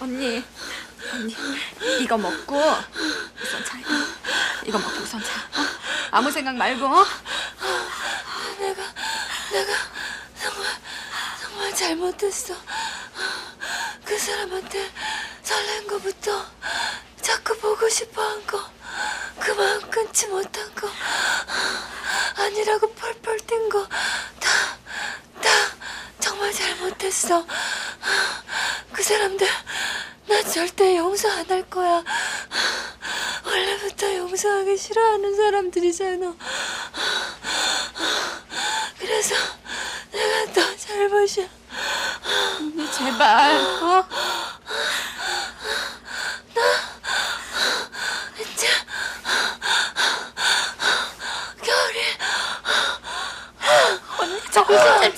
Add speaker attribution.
Speaker 1: 언니, 언니, 이거 먹고 우선 자. 이거 먹고 우선 자. 어? 아무 생각 말고. 어?
Speaker 2: 내가 내가 정말 정말 잘못했어. 그 사람한테 설렌 거부터 자꾸 보고 싶어 한 거, 그 마음 끊지 못한 거, 아니라고 펄펄 뛴 거, 다, 다 정말 잘못했어. 그 사람들 나 절대 용서 안 할 거야. 원래부터 용서하기 싫어하는 사람들이잖아. 그래서 내가 더 잘못이야.
Speaker 1: 언니 제발. 어?
Speaker 2: 이제 겨울이
Speaker 1: 언니 정신 좀